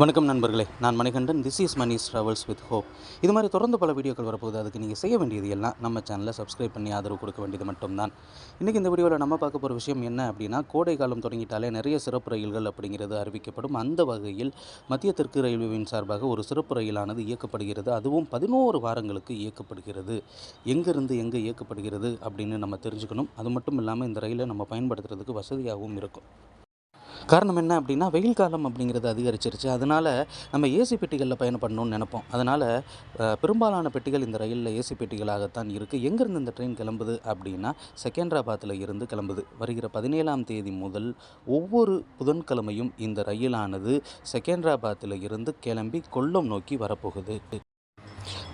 வணக்கம் நண்பர்களே. நான் Manikandan. This is Manis travels with hope இது மாதிரி தொடர்ந்து பல வீடியோக்கள் வரப்போகுது. அதுக்கு நீங்கள் செய்ய வேண்டியது எல்லாம் நம்ம சேனலை சப்ஸ்கிரைப் பண்ணி ஆதரவு கொடுக்க வேண்டியது மட்டும்தான். இன்றைக்கி இந்த வீடியோவில் நம்ம பார்க்க போகிற விஷயம் என்ன அப்படின்னா கோடை காலம் தொடங்கிட்டாலே நிறைய சிறப்பு ரயில்கள் அப்படிங்கிறது அறிவிக்கப்படும். அந்த வகையில் மத்திய தெற்கு ரயில்வேவின் சார்பாக ஒரு சிறப்பு ரயிலானது இயக்கப்படுகிறது. அதுவும் பதினோரு வாரங்களுக்கு இயக்கப்படுகிறது. எங்கேருந்து எங்கே இயக்கப்படுகிறது அப்படின்னு நம்ம தெரிஞ்சுக்கணும். அது மட்டும் இல்லாமல் இந்த ரயிலை நம்ம பயன்படுத்துறதுக்கு வசதியாகவும் இருக்கும். காரணம் என்ன அப்படின்னா வெயில் காலம் அப்படிங்கிறது அதிகரிச்சிருச்சு. அதனால் நம்ம ஏசி பெட்டிகளில் பயணப்படணும்னு நினைப்போம். அதனால் பெரும்பாலான பெட்டிகள் இந்த ரயிலில் ஏசி பெட்டிகளாகத்தான் இருக்குது எங்கேருந்து இந்த ட்ரெயின் கிளம்புது அப்படின்னா செகண்டராபாத்தில் இருந்து கிளம்புது. வருகிற பதினேழாம் தேதி முதல் ஒவ்வொரு புதன்கிழமையும் இந்த ரயிலானது செகண்டராபாத்தில் இருந்து கிளம்பி கொல்லம் நோக்கி வரப்போகுது.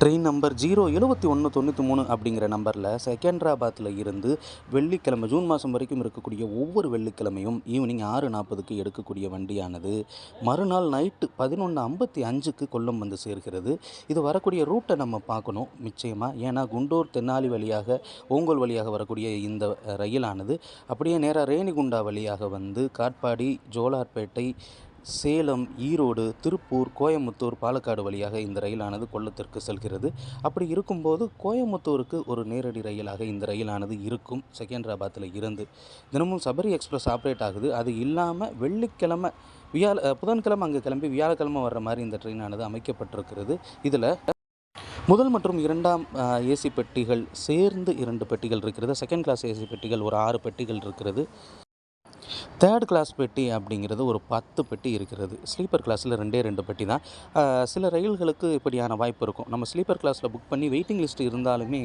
ட்ரெயின் நம்பர் ஜீரோ எழுபத்தி ஒன்று தொண்ணூற்றி மூணு அப்படிங்கிற நம்பரில் செகண்டராபாத்தில் இருந்து வெள்ளிக்கிழமை ஜூன் மாதம் வரைக்கும் இருக்கக்கூடிய ஒவ்வொரு வெள்ளிக்கிழமையும் ஈவினிங் ஆறு நாற்பதுக்கு எடுக்கக்கூடிய வண்டியானது. மறுநாள் நைட்டு பதினொன்று ஐம்பத்தி அஞ்சுக்கு கொல்லம் வந்து சேர்கிறது. இது வரக்கூடிய ரூட்டை நம்ம பார்க்கணும் நிச்சயமாக ஏன்னா குண்டூர் தென்னாலி வழியாக ஓங்கோல் வழியாக வரக்கூடிய இந்த ரயிலானது. அப்படியே நேராக ரேணிகுண்டா வழியாக வந்து காட்பாடி ஜோலார்பேட்டை சேலம் ஈரோடு திருப்பூர் கோயமுத்தூர் பாலக்காடு வழியாக இந்த ரயிலானது கொல்லத்திற்கு செல்கிறது. அப்படி இருக்கும்போது கோயமுத்தூருக்கு ஒரு நேரடி ரயிலாக இந்த ரயிலானது இருக்கும். செகண்டராபாத்தில் இருந்து தினமும் சபரி எக்ஸ்பிரஸ் ஆப்ரேட் ஆகுது. அது இல்லாமல் வெள்ளிக்கிழமை வியாழ புதன்கிழமை அங்கே கிளம்பி வியாழக்கிழமை வர்ற மாதிரி இந்த ட்ரெயினானது அமைக்கப்பட்டிருக்கிறது. இதில் முதல் மற்றும் இரண்டாம் ஏசி பெட்டிகள் சேர்ந்து இரண்டு பெட்டிகள் இருக்கிறது. செகண்ட் கிளாஸ் ஏசி பெட்டிகள் ஒரு ஆறு பெட்டிகள் இருக்கிறது. தேர்ட் கிளாஸ் பெட்டி அப்படிங்கிறது ஒரு பத்து பெட்டி இருக்கிறது. ஸ்லீப்பர் கிளாஸில் ரெண்டே ரெண்டு பெட்டி தான். சில ரயில்களுக்கு இப்படியான வாய்ப்பு இருக்கும். நம்ம ஸ்லீப்பர் கிளாஸில் புக் பண்ணி வெயிட்டிங் லிஸ்ட் இருந்தாலுமே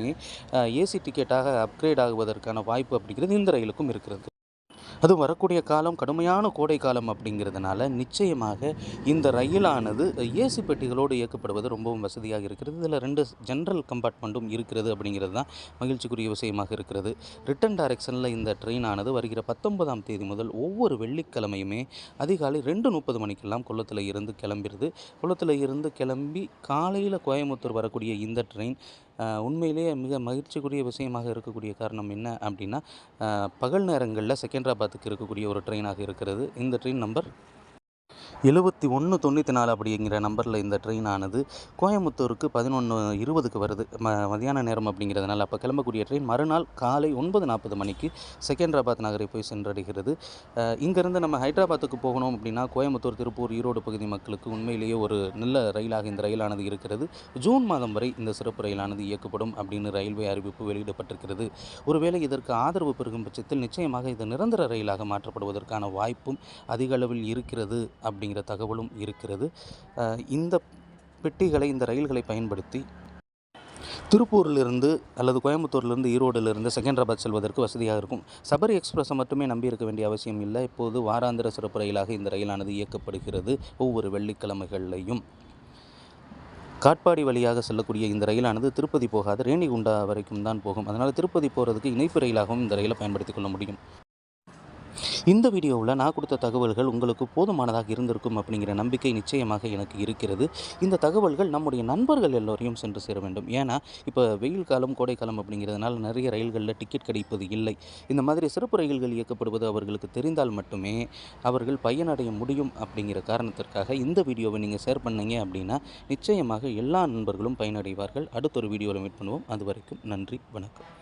ஏசி டிக்கெட்டாக அப்கிரேட் ஆகுவதற்கான வாய்ப்பு அப்படிங்கிறது இந்த ரயிலுக்கும் இருக்கிறது. அதுவும் வரக்கூடிய காலம் கடுமையான கோடை காலம் அப்படிங்கிறதுனால நிச்சயமாக இந்த ரயிலானது ஏசி பெட்டிகளோடு இயக்கப்படுவது ரொம்பவும் வசதியாக இருக்கிறது. இதில் ரெண்டு ஜென்ரல் கம்பார்ட்மெண்ட்டும் இருக்கிறது அப்படிங்கிறது தான் மகிழ்ச்சிக்குரிய விஷயமாக இருக்கிறது. ரிட்டன் டைரக்ஷனில் இந்த ட்ரெயினானது வருகிற பத்தொன்பதாம் தேதி முதல் ஒவ்வொரு வெள்ளிக்கிழமையுமே அதிகாலை ரெண்டு முப்பது மணிக்கெல்லாம் கொல்லத்தில் இருந்து கிளம்பிடுது. கொல்லத்தில் இருந்து கிளம்பி காலையில் கோயம்புத்தூர் வரக்கூடிய இந்த ட்ரெயின் உண்மையிலேயே மிக மகிழ்ச்சிக்குரிய விஷயமாக இருக்கக்கூடிய காரணம் என்ன அப்படின்னா பகல் நேரங்களில் செகண்டராபாத்துக்கு இருக்கக்கூடிய ஒரு ட்ரெயினாக இருக்கிறது. இந்த ட்ரெயின் நம்பர் எழுபத்தி ஒன்று தொண்ணூற்றி நாலு அப்படிங்கிற நம்பரில் இந்த ட்ரெயின் ஆனது கோயம்புத்தூருக்கு பதினொன்று இருபதுக்கு வருது. ம மதியான நேரம் அப்படிங்கிறதுனால அப்போ கிளம்பக்கூடிய ட்ரெயின் மறுநாள் காலை ஒன்பது நாற்பது மணிக்கு செகண்டராபாத் நகரை போய் சென்றடைகிறது. இங்கேருந்து நம்ம ஹைதராபாத்துக்கு போகணும் அப்படின்னா கோயம்புத்தூர் திருப்பூர் ஈரோடு பகுதி மக்களுக்கு உண்மையிலேயே ஒரு நல்ல ரயிலாக இந்த ரயிலானது இருக்கிறது. ஜூன் மாதம் வரை இந்த சிறப்பு ரயிலானது இயக்கப்படும் அப்படின்னு ரயில்வே அறிவிப்பு வெளியிடப்பட்டிருக்கிறது. ஒருவேளை இதற்கு ஆதரவு பெருகும் பட்சத்தில் நிச்சயமாக இது நிரந்தர ரயிலாக மாற்றப்படுவதற்கான வாய்ப்பும் அதிக அளவில் இருக்கிறது அப்படிங்கிற தகவலும் இருக்கிறது. இந்த பெட்டிகளை இந்த ரயில்களை பயன்படுத்தி திருப்பூரிலிருந்து அல்லது கோயம்புத்தூர்லேருந்து ஈரோடிலிருந்து செகண்டராபாத் செல்வதற்கு வசதியாக இருக்கும். சபரி எக்ஸ்பிரஸை மட்டுமே நம்பி இருக்க வேண்டிய அவசியம் இல்லை. இப்போது வாராந்திர சிறப்பு ரயிலாக இந்த ரயிலானது இயக்கப்படுகிறது ஒவ்வொரு வெள்ளிக்கிழமைகள்லையும். காட்பாடி வழியாக செல்லக்கூடிய இந்த ரயிலானது திருப்பதி போகாது. ரேணிகுண்டா வரைக்கும் தான் போகும். அதனால் திருப்பதி போகிறதுக்கு இணைப்பு ரயிலாகவும் இந்த ரயிலை பயன்படுத்திக் கொள்ள முடியும். இந்த வீடியோவில் நான் கொடுத்த தகவல்கள் உங்களுக்கு போதுமானதாக இருந்திருக்கும் அப்படிங்கிற நம்பிக்கை நிச்சயமாக எனக்கு இருக்கிறது. இந்த தகவல்கள் நம்முடைய நண்பர்கள் எல்லோரையும் சென்று சேர வேண்டும். ஏன்னா இப்போ வெயில் காலம் கோடைக்காலம் அப்படிங்கிறதுனால நிறைய ரயில்களில் டிக்கெட் கிடைப்பது இல்லை. இந்த மாதிரி சிறப்பு ரயில்கள் இயக்கப்படுவது அவர்களுக்கு தெரிந்தால் மட்டுமே அவர்கள் பயனடைய முடியும் அப்படிங்கிற காரணத்திற்காக இந்த வீடியோவை நீங்கள் ஷேர் பண்ணீங்க அப்படின்னா நிச்சயமாக எல்லா நண்பர்களும் பயனடைவார்கள். அடுத்த ஒரு வீடியோவில் மீட் பண்ணுவோம். அது வரைக்கும் நன்றி வணக்கம்.